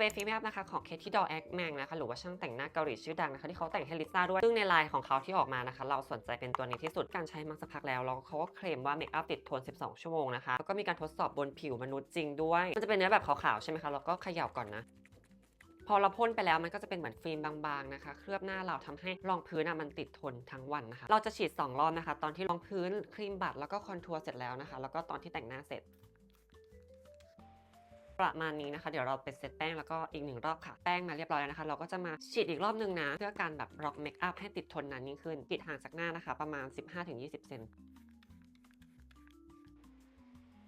เวฟีเมคนะคะของเคที่ดอแอคแมงนะคะหรือว่าช่างแต่งหน้าเกาหลีชื่อดังนะคะที่เขาแต่งให้ลิซ่าด้วย ซึ่งในไลน์ของเขาที่ออกมานะคะ เราสนใจเป็นตัวนี้ที่สุดการใช้มาสักพักแล้วแล้วเขาก็เคลมว่าเมคอัพติดทน 12 ชั่วโมงนะคะแล้วก็มีการทดสอบบนผิวมนุษย์จริงด้วย มันจะเป็นเนื้อแบบขาวๆใช่ไหมคะแล้วก็เขย่าก่อนนะพอเราพ่นไปแล้วมันก็จะเป็นเหมือนฟิล์มบางๆนะคะ เคลือบหน้าเราทำให้รองพื้นอะมันติดทนทั้งวันนะคะ เราจะฉีด 2 รอบนะคะ ตอนที่รองพื้นครีมบัตแล้วก็คอนทัวร์เสร็จแล้วนะคะ แล้วก็ตอนที่แต่งหน้าเสร็จ ประมาณนี้นะคะ เดี๋ยวเราไปเซตแป้งแล้วก็อีกหนึ่งรอบค่ะ แป้งมาเรียบร้อยแล้วนะคะ เราก็จะมาฉีดอีกรอบนึงนะ เพื่อการแบบร็อกเมคอัพให้ติดทนนานยิ่งขึ้นปิดห่างจากหน้านะคะ ประมาณ 15-20เซน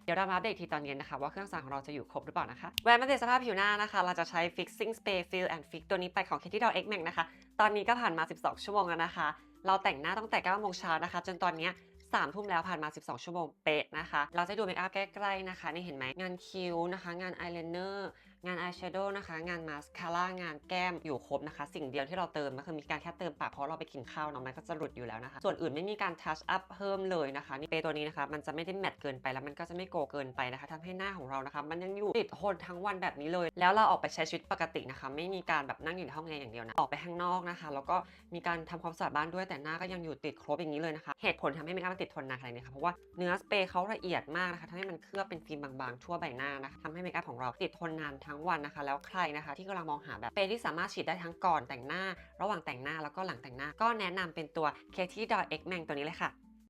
เดี๋ยวเรามาอัปเดตทีตอนเย็นนะคะ ว่าเครื่องสางของเราจะอยู่ครบหรือเปล่านะคะ แวนมาเดตสภาพผิวหน้านะคะ เราจะใช้ fixing spray fill and fix ตัวนี้ไปของ Katy Doll X Max นะคะ ตอนนี้ก็ผ่านมา 12 ชั่วโมงแล้วนะคะ เราแต่งหน้าตั้งแต่9โมงเช้านะคะ จนตอนนี้ 3ามทุ่มแล้วผ่านมา 12 ชั่วโมงเป๊ะนะคะ เราจะดูเมคอัพใกล้ๆนะคะ นี่เห็นไหมงานคิ้วนะคะ งานอายไลเนอร์งานอายแชโดว์นะคะ งานมาสคาร่างานแก้มอยู่ครบนะคะ สิ่งเดียวที่เราเติมก็คือมีการแค่เติมปากเพราะเราไปกินข้าวเนาะมันก็จะหลุดอยู่แล้วนะคะ ส่วนอื่นไม่มีการทัชอัพเพิ่มเลยนะคะนี่เปตัวนี้นะคะมันจะไม่ได้แมตเกินไปแล้วมันก็จะไม่โกเกินไปนะคะทำให้หน้าของเรานะคะมันยังอยู่ติดทนทั้งวันแบบนี้เลย แล้วเราออกไปใช้ชีวิตปกตินะคะ ไม่มีการแบบนั่งอยู่ในห้องแอร์อย่างเดียวนะออกไปข้างนอกนะคะ แล้วก็มีการทำความสะอาดบ้านด้วยแต่หน้าก็ยังอยู่ติดครบอย่างนี้เลยนะคะเหตุผลทำให้เมคอัพติดทนนานขนาดนี้ค่ะเพราะว่าเนื้อสเปรย์เขาละเอียดมากนะคะทำให้มันเคลือบเป็นฟิล์มบางๆ ทั่วใบหน้านะคะทำให้เมคอัพของเราติดทนนานทั้งวันนะคะ แล้วใครนะคะที่กำลังมองหาแบบสเปรย์ที่สามารถฉีดได้ทั้งก่อนแต่งหน้า ระหว่างแต่งหน้าแล้วก็หลังแต่งหน้า ก็แนะนำเป็นตัว Katy Doll X Max ตัวนี้เลยค่ะ